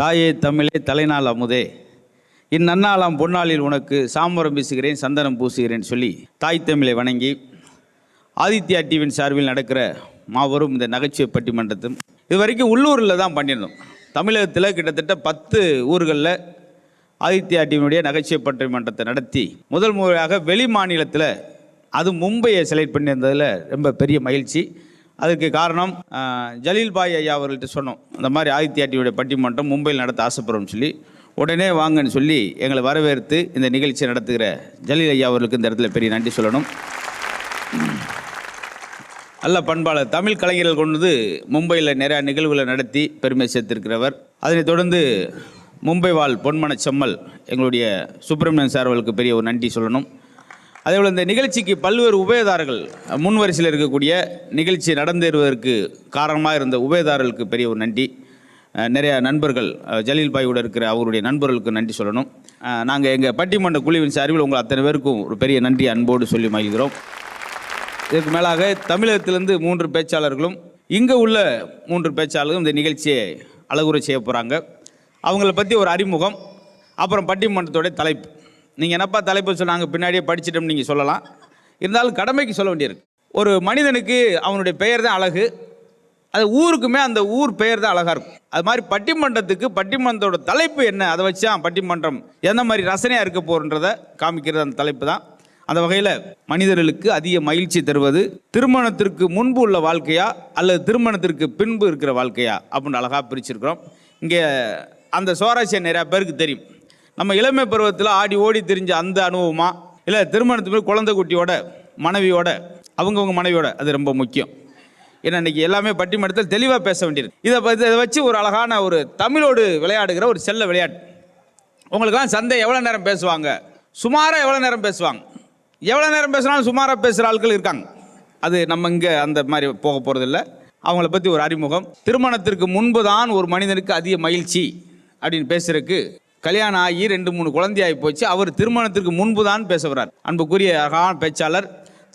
தாயே தமிழே தலைநாள் அமுதே. இந்நன்னாளாம் பொன்னாளில் உனக்கு சாம்பரம் வீசுகிறேன் சந்தனம் பூசுகிறேன் சொல்லி தாய் தமிழை வணங்கி ஆதித்யா டிவியின் சார்பில் நடக்கிற மாபெரும் இந்த நகைச்சுவை பட்டிமன்றத்தும் இது வரைக்கும் உள்ளூரில் தான் பண்ணியிருந்தோம். தமிழகத்தில் கிட்டத்தட்ட பத்து ஊர்களில் ஆதித்யா டிவினுடைய நகைச்சுவை பட்டிமன்றத்தை நடத்தி முதல் முறையாக வெளி மாநிலத்தில் அது மும்பையை செலக்ட் பண்ணியிருந்ததில் ரொம்ப பெரிய மகிழ்ச்சி. அதுக்கு காரணம் ஜலீல் பாய் ஐயா அவர்கள்ட்ட சொன்னோம். இந்த மாதிரி ஆதித்யாட்டியுடைய பட்டிமன்றம் மும்பையில் நடத்த ஆசைப்படுறோம்னு சொல்லி உடனே வாங்கன்னு சொல்லி எங்களை வரவேற்று இந்த நிகழ்ச்சியை நடத்துகிற ஜலீல் ஐயா அவர்களுக்கு இந்த இடத்துல பெரிய நன்றி சொல்லணும். நல்ல பண்பாளர் தமிழ் கலைஞர்கள் கொண்டு வந்து மும்பையில் நிறையா நிகழ்வுகளை நடத்தி பெருமை சேர்த்திருக்கிறவர். அதனைத் தொடர்ந்து மும்பை வாழ் பொன்மன செம்மல் எங்களுடைய சுப்பிரமணியன் சார் அவர்களுக்கு பெரிய ஒரு நன்றி சொல்லணும். அதேபோல் இந்த நிகழ்ச்சிக்கு பல்வேறு உபயதாரர்கள் முன்வரிசையில் இருக்கக்கூடிய நிகழ்ச்சி நடந்தேறுவதற்கு காரணமாக இருந்த உபயதாரர்களுக்கு பெரிய ஒரு நன்றி. நிறைய நண்பர்கள் ஜலீல் பாயோட இருக்கிற அவருடைய நண்பர்களுக்கு நன்றி சொல்லணும். நாங்கள் எங்கள் பட்டிமன்ற குழுவின் சார்பில் உங்கள் அத்தனை பேருக்கும் ஒரு பெரிய நன்றி அன்போடு சொல்லி மகிழ்கிறோம். இதற்கு மேலாக தமிழகத்திலிருந்து மூன்று பேச்சாளர்களும் இங்கே உள்ள மூன்று பேச்சாளர்களும் இந்த நிகழ்ச்சியை அழகுரை செய்ய போகிறாங்க அவங்கள பற்றி ஒரு அறிமுகம் அப்புறம் பட்டிமன்றத்தோடைய தலைப்பு. நீங்கள் என்னப்பா தலைப்பு சொன்னாங்க பின்னாடியே படிச்சிட்டோம்னு நீங்கள் சொல்லலாம். இருந்தாலும் கடமைக்கு சொல்ல வேண்டியிருக்கு. ஒரு மனிதனுக்கு அவனுடைய பெயர் தான் அழகு. அது ஊருக்குமே அந்த ஊர் பெயர் தான் அழகாக இருக்கும். அது மாதிரி பட்டிமன்றத்துக்கு பட்டிமன்றத்தோட தலைப்பு என்ன? அதை வச்சு தான் பட்டிமன்றம் எந்த மாதிரி ரசனையாக இருக்க போகிறன்றதை காமிக்கிறது அந்த தலைப்பு தான். அந்த வகையில் மனிதர்களுக்கு அதிக மகிழ்ச்சி தருவது திருமணத்திற்கு முன்பு உள்ள வாழ்க்கையா? அல்லது திருமணத்திற்கு பின்பு இருக்கிற வாழ்க்கையா? அப்படின்னு அழகாக பிரிச்சிருக்கிறோம். இங்கே அந்த சுவாரஸ்யம் நிறையா பேருக்கு தெரியும். நம்ம இளமை பருவத்தில் ஆடி ஓடி திரிஞ்ச அந்த அனுபவமா? இல்லை திருமணத்துக்கு குழந்தை குட்டியோட மனைவியோட அவங்கவுங்க மனைவியோட அது ரொம்ப முக்கியம். ஏன்னா இன்னைக்கு எல்லாமே பட்டிமன்றத்தில் தெளிவாக பேச வேண்டியிருக்கு. இதை பற்றி இதை வச்சு ஒரு அழகான ஒரு தமிழோடு விளையாடுகிற ஒரு செல்ல விளையாட்டு. உங்களுக்கெல்லாம் சந்தை எவ்வளோ நேரம் பேசுவாங்க? சுமாராக எவ்வளோ நேரம் பேசுவாங்க? எவ்வளோ நேரம் பேசினாலும் சுமாராக பேசுகிற ஆட்கள் இருக்காங்க. அது நம்ம இங்கே அந்த மாதிரி போக போகிறதில்ல அவங்கள பற்றி ஒரு அறிமுகம். திருமணத்திற்கு முன்பு தான் ஒரு மனிதனுக்கு அதிக மகிழ்ச்சி அப்படின்னு பேசுறதுக்கு கல்யாணம் ஆகி ரெண்டு மூணு குழந்தையாகி போச்சு. அவர் திருமணத்திற்கு முன்பு தான் பேச வர்றார். அன்புக்குரிய அழகான பேச்சாளர்.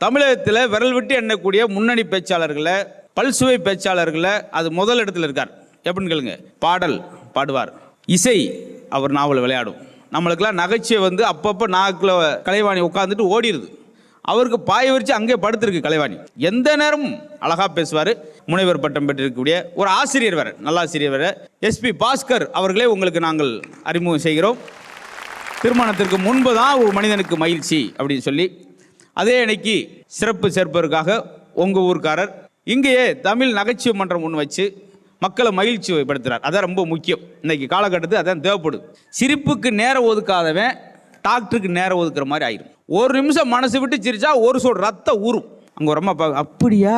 தமிழகத்தில் விரல் விட்டு எண்ணக்கூடிய முன்னணி பேச்சாளர்களை பல்சுவை பேச்சாளர்களை அது முதல் இடத்துல இருக்கார். எப்படின்னு கேளுங்க. பாடல் பாடுவார். இசை அவர் நாவல் விளையாடும். நம்மளுக்கெல்லாம் நகைச்சுவை வந்து அப்பப்போ நாக்கில் கலைவாணி உட்காந்துட்டு ஓடிடுது அவருக்கு பாய விரிச்சு அங்கே படுத்திருக்கு கலைவாணி. எந்த நேரமும் அழகாக பேசுவார். முனைவர் பட்டம் பெற்றிருக்கக்கூடிய ஒரு ஆசிரியர் வேற நல்லாசிரியர் வேற எஸ்பி பாஸ்கர் அவர்களே உங்களுக்கு நாங்கள் அறிமுகம் செய்கிறோம். திருமணத்திற்கு முன்பு தான் ஒரு மனிதனுக்கு மகிழ்ச்சி அப்படின்னு சொல்லி அதே அன்னைக்கு சிறப்பு சேர்ப்பதற்காக உங்கள் ஊர்க்காரர் இங்கேயே தமிழ் நகைச்சுவை மன்றம் ஒன்று வச்சு மக்களை மகிழ்ச்சிப்படுத்துகிறார் அதான் ரொம்ப முக்கியம். இன்னைக்கு காலகட்டத்துக்கு அதான் தேவைப்படுது. சிரிப்புக்கு நேரம் ஒதுக்காதவன் டாக்டருக்கு நேரம் ஒதுக்குற மாதிரி ஆயிரும். ஒரு நிமிஷம் மனசு விட்டு சிரிச்சா ஒரு சொல் ரத்தம் ஊறும். அங்கே ஒரு அம்மா பார்க்க அப்படியா?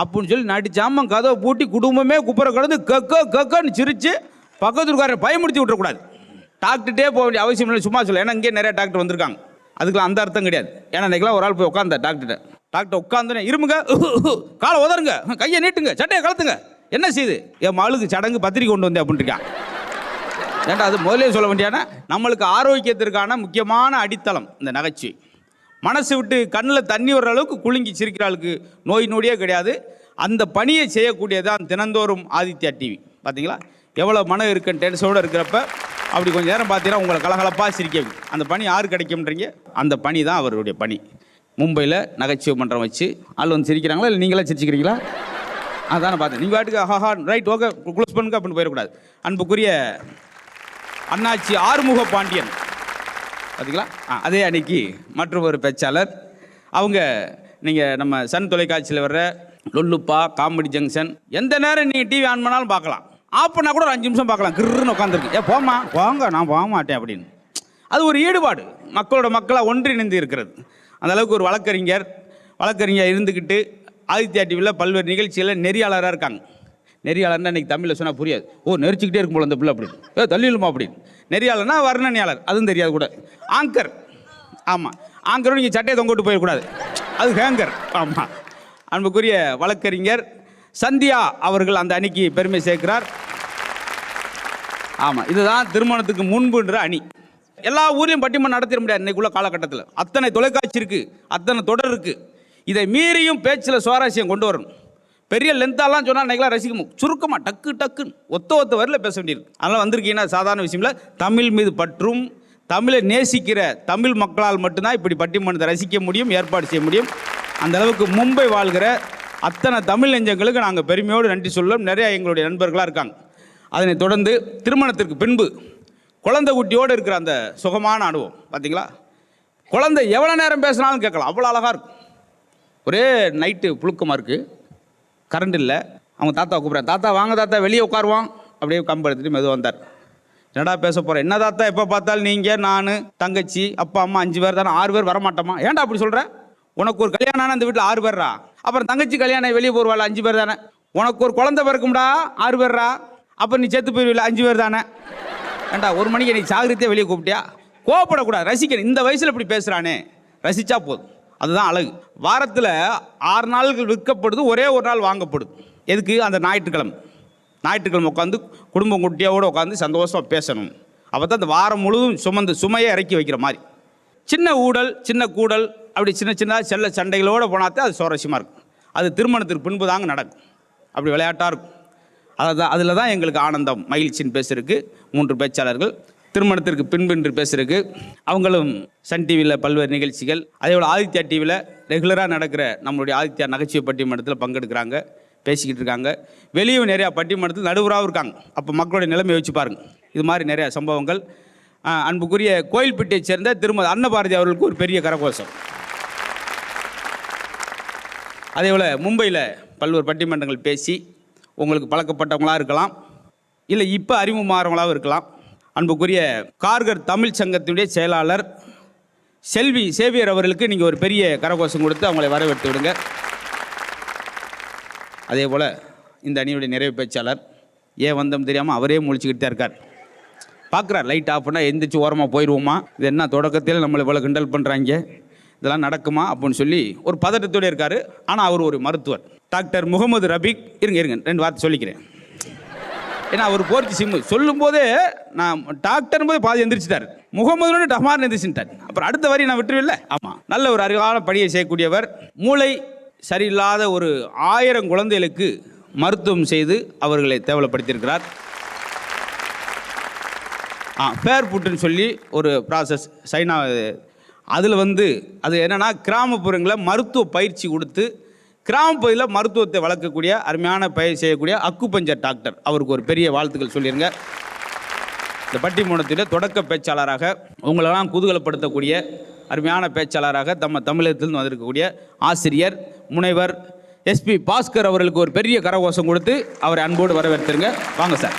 அப்படின்னு சொல்லி நடிச்சாம கதவை பூட்டி குடும்பமே குப்புற கடந்து கக்க கக்கன்னு சிரிச்சு பக்கத்துக்காரன் பயமுடுத்தி விட்டுறக்கூடாது. டாக்டர்கிட்டே போக வேண்டிய அவசியம் இல்லை சும்மா சொல்ல. ஏன்னா இங்கே நிறைய டாக்டர் வந்திருக்காங்க. அதுக்கெல்லாம் அந்த அர்த்தம் கிடையாது. ஏன்னா இன்றைக்கெல்லாம் ஒரு ஆள் போய் உட்காந்த டாக்டர்கிட்ட. டாக்டர் உட்காந்துனே இருமுங்க காலை உதருங்க கையை நீட்டுங்க சட்டையை கலத்துங்க என்ன செய்யுது என் மகளுக்கு சடங்கு பத்திரிக்கை கொண்டு வந்தேன் அப்படின்ட்டு ஏன்டா அது முதலே சொல்ல வேண்டியானா நம்மளுக்கு ஆரோக்கியத்திற்கான முக்கியமான அடித்தளம் இந்த நகைச்சுவை. மனசு விட்டு கண்ணில் தண்ணி வர்ற அளவுக்கு குலுங்கி சிரிக்கிற ஆளுக்கு நோய் நொடியே கிடையாது. அந்த பணியை செய்யக்கூடியதான் தினந்தோறும் ஆதித்யா டிவி பார்த்தீங்களா எவ்வளோ மனம் இருக்குன்னு டென்ஷனோடு இருக்கிறப்ப அப்படி கொஞ்சம் நேரம் பார்த்தீங்கன்னா உங்களை கலகலப்பாக சிரிக்க அந்த பணி யார் கிடைக்கும்ன்றீங்க? அந்த பணி தான் அவருடைய பணி. மும்பையில் நகைச்சுவை மன்றம் வச்சு ஆள் வந்து சிரிக்கிறாங்களா? இல்லை நீங்களே சிரிச்சுக்கிறீங்களா? அதான் பார்த்தேன் நீங்கள் வாட்டுக்கு ஹஹா ரைட் ஓகே க்ளோஸ் பண்ணுங்க அப்படின்னு போயிடக்கூடாது. அன்புக்குரிய அண்ணாச்சி ஆறுமுக பாண்டியன். பார்த்தீங்களா அதே அன்னைக்கு மற்றும் ஒரு பேச்சாளர். அவங்க நீங்கள் நம்ம சன் தொலைக்காட்சியில் வர்ற லொல்லுப்பா காமெடி ஜங்ஷன் எந்த நேரம் நீங்கள் டிவி ஆன் பண்ணாலும் பார்க்கலாம். ஆஃப் பண்ணால் கூட ஒரு அஞ்சு நிமிஷம் பார்க்கலாம். கிருன்னு உட்காந்துருக்கு ஏ போமா போங்க நான் போக மாட்டேன் அப்படின்னு. அது ஒரு ஈடுபாடு. மக்களோட மக்களாக ஒன்றிணைந்து இருக்கிறது. அந்த அளவுக்கு ஒரு வழக்கறிஞர் வழக்கறிஞர் இருந்துக்கிட்டு ஆதித்யா டிவியில் பல்வேறு நிகழ்ச்சிகளில் நெறியாளராக இருக்காங்க. நெறியாளர்னா இன்னைக்கு தமிழில் சொன்னால் புரியாது. ஓ நெரிச்சிக்கிட்டே இருக்கும் போல அந்த பிள்ளை அப்படின்னு ஏ தள்ளிடுமா அப்படின்னு நெறியாளர்னா வர்ணனையாளர். அதுவும் தெரியாது கூட. ஆங்கர். ஆமாம் ஆங்கரும் நீங்கள் சட்டையை தொங்கிட்டு போயிடக்கூடாது. அது ஹேங்கர். ஆமாம் அன்புக்குரிய வழக்கறிஞர் சந்தியா அவர்கள் அந்த அணிக்கு பெருமை சேர்க்கிறார். ஆமாம் இதுதான் திருமணத்துக்கு முன்புன்ற அணி. எல்லா ஊர்லேயும் பட்டிமன்றம் நடத்திட முடியாது இன்றைக்குள்ள காலகட்டத்தில். அத்தனை தொலைக்காட்சி இருக்குது அத்தனை தொடர் இருக்குது இதை மீறியும் பேச்சில் சுவாரஸ்யம் கொண்டு வரணும். பெரிய லென்த்தாலாம் சொன்னால் அன்றைக்கெல்லாம் ரசிக்கும் சுருக்கமாக டக்கு டக்குன்னு ஒத்த ஒத்த வரில் பேச வேண்டியிருக்கு. அதனால் வந்திருக்கீங்கன்னா சாதாரண விஷயம்ல தமிழ் மீது பற்றும் தமிழை நேசிக்கிற தமிழ் மக்களால் மட்டும்தான் இப்படி பட்டிமன்றத்தை ரசிக்க முடியும் ஏற்பாடு செய்ய முடியும். அந்த அளவுக்கு மும்பை வாழ்கிற அத்தனை தமிழ் நெஞ்சங்களுக்கு நாங்கள் பெருமையோடு நன்றி சொல்லும் நிறையா எங்களுடைய நண்பர்களாக இருக்காங்க. அதனை தொடர்ந்து திருமணத்திற்கு பின்பு குழந்தை குட்டியோடு இருக்கிற அந்த சுகமான அனுபவம் பார்த்தீங்களா குழந்தை எவ்வளோ நேரம் பேசினாலும் கேட்கலாம். அவ்வளோ அழகாக இருக்கும். ஒரே நைட்டு புழுக்கமாக இருக்குது கரண்ட் இல்லை. அவங்க தாத்தா கூப்பிட்றாங்க தாத்தா வாங்க தாத்தா வெளியே உட்காருவான் அப்படியே கம்பு எடுத்துகிட்டு மெதுவாக வந்தார். என்னடா பேச போகிறேன் என்ன தாத்தா எப்போ பார்த்தாலும் நீங்கள் நான் தங்கச்சி அப்பா அம்மா அஞ்சு பேர் தானே ஆறு பேர் வரமாட்டோமா? ஏன்டா அப்படி சொல்கிற உனக்கு ஒரு கல்யாணம் ஆனா அந்த வீட்டில் ஆறு பேர்ரா? அப்புறம் தங்கச்சி கல்யாணம் வெளியே போடுவாள் அஞ்சு பேர் தானே? உனக்கு ஒரு குழந்தை பிறக்கும்டா ஆறு பேர்ரா? அப்புறம் நீ செத்து போயிருவில்ல அஞ்சு பேர் தானே? ஏண்டா ஒரு மணிக்கு நீ சாகிரத்தையே வெளியே கூப்பிட்டியா? கோவப்படக்கூடாது ரசிக்கணும். இந்த வயசில் இப்படி பேசுகிறானே ரசித்தா போதும். அதுதான் அழகு. வாரத்தில் ஆறு நாள்கள் விற்கப்படுது ஒரே ஒரு நாள் வாங்கப்படுது. எதுக்கு? அந்த ஞாயிற்றுக்கிழமை. ஞாயிற்றுக்கிழமை உட்காந்து குடும்பம் குட்டியோடு உட்காந்து சந்தோஷமாக பேசணும். அப்போ தான் அந்த வாரம் முழுவதும் சுமந்து சுமையை இறக்கி வைக்கிற மாதிரி. சின்ன ஊடல் சின்ன கூடல் அப்படி சின்ன சின்ன செல்ல சண்டைகளோடு போனாத்தான் அது சுவாரஸ்யமாக இருக்கும். அது திருமணத்திற்கு பின்பு தாங்க நடக்கும். அப்படி விளையாட்டாக இருக்கும். அதுதான் அதில் தான் எங்களுக்கு ஆனந்தம் மகிழ்ச்சின்னு பேசுறதுக்கு மூன்று பேச்சாளர்கள். திருமணத்திற்கு பின்பு என்று பேசுறதுக்கு அவங்களும் சன் டிவியில் பல்வேறு நிகழ்ச்சிகள். அதே போல் ஆதித்யா டிவியில் ரெகுலராக நடக்கிற நம்மளுடைய ஆதித்யா நகைச்சுவை பட்டிமன்றத்தில் பங்கெடுக்கிறாங்க பேசிக்கிட்டு இருக்காங்க. வெளியும் நிறையா பட்டிமன்றத்தில் நடுவராகவும் இருக்காங்க. அப்போ மக்களுடைய நிலைமை வச்சு பாருங்க. இது மாதிரி நிறையா சம்பவங்கள். அன்புக்குரிய கோயில்பட்டியைச் சேர்ந்த திருமதி அன்னபாரதி அவர்களுக்கு ஒரு பெரிய கரகோஷம். அதே போல் மும்பையில் பல்வேறு பட்டிமன்றங்கள் பேசி உங்களுக்கு பழக்கப்பட்டவங்களாக இருக்கலாம். இல்லை இப்போ அறிமுகமாகறவங்களாகவும் இருக்கலாம். அன்புக்குரிய கார்கர் தமிழ் சங்கத்தினுடைய செயலாளர் செல்வி சேவியர் அவர்களுக்கு நீங்கள் ஒரு பெரிய கரகோஷம் கொடுத்து அவங்களை வரவேற்று விடுங்க. அதே போல் இந்த அணியுடைய நிறைவு பேச்சாளர் ஏன் வந்தோம் தெரியாமல் அவரே முழிச்சுக்கிட்டு தான் இருக்கார். பார்க்குறார் லைட் ஆஃப் பண்ணால் எந்திரிச்சு ஓரமாக போயிடுவோமா இது என்ன தொடக்கத்தில் நம்மளை இவ்வளோ கிண்டல் பண்ணுறாங்க இதெல்லாம் நடக்குமா? அப்படின்னு சொல்லி ஒரு பதட்டத்தோடு இருக்கார். ஆனால் அவர் ஒரு மருத்துவர். டாக்டர் முகமது ரபீக் இருங்க இருங்க ரெண்டு வார்த்தை சொல்லிக்கிறேன். ஏன்னா அவர் போர்ச்சி சிம்மு சொல்லும் போதே நான் டாக்டர் போது பாதி எந்திரிச்சிட்டார். முகமதுனு டமார் எந்திரிச்சிட்டார். அப்புறம் அடுத்த வரி நான் விட்டுருவில்ல? ஆமாம் நல்ல ஒரு அறிவான பணியை செய்யக்கூடியவர் மூளை சரியில்லாத ஒரு ஆயிரம் குழந்தைகளுக்கு மருத்துவம் செய்து அவர்களை தேவலப்படுத்தியிருக்கிறார். ஆ ஃபேர் புட்டுன்னு சொல்லி ஒரு ப்ராசஸ் சைனா அதில் வந்து அது என்னென்னா கிராமப்புறங்களில் மருத்துவ பயிற்சி கொடுத்து கிராமப்பகுதியில் மருத்துவத்தை வளர்க்கக்கூடிய அருமையான பயிர் செய்யக்கூடிய அக்குப்பஞ்சர் டாக்டர். அவருக்கு ஒரு பெரிய வாழ்த்துக்கள் சொல்லிடுங்க இந்த பட்டிமன்றத்தில் தொடக்க பேச்சாளராக உங்களெல்லாம் குதூகலப்படுத்தக்கூடிய அருமையான பேச்சாளராக தம்ம தமிழகத்திலிருந்து வந்திருக்கக்கூடிய ஆசிரியர் முனைவர் எஸ்பி பாஸ்கர் அவர்களுக்கு ஒரு பெரிய கரகோஷம் கொடுத்து அவரை அன்போடு வரவேற்றுருங்க வாங்க சார்.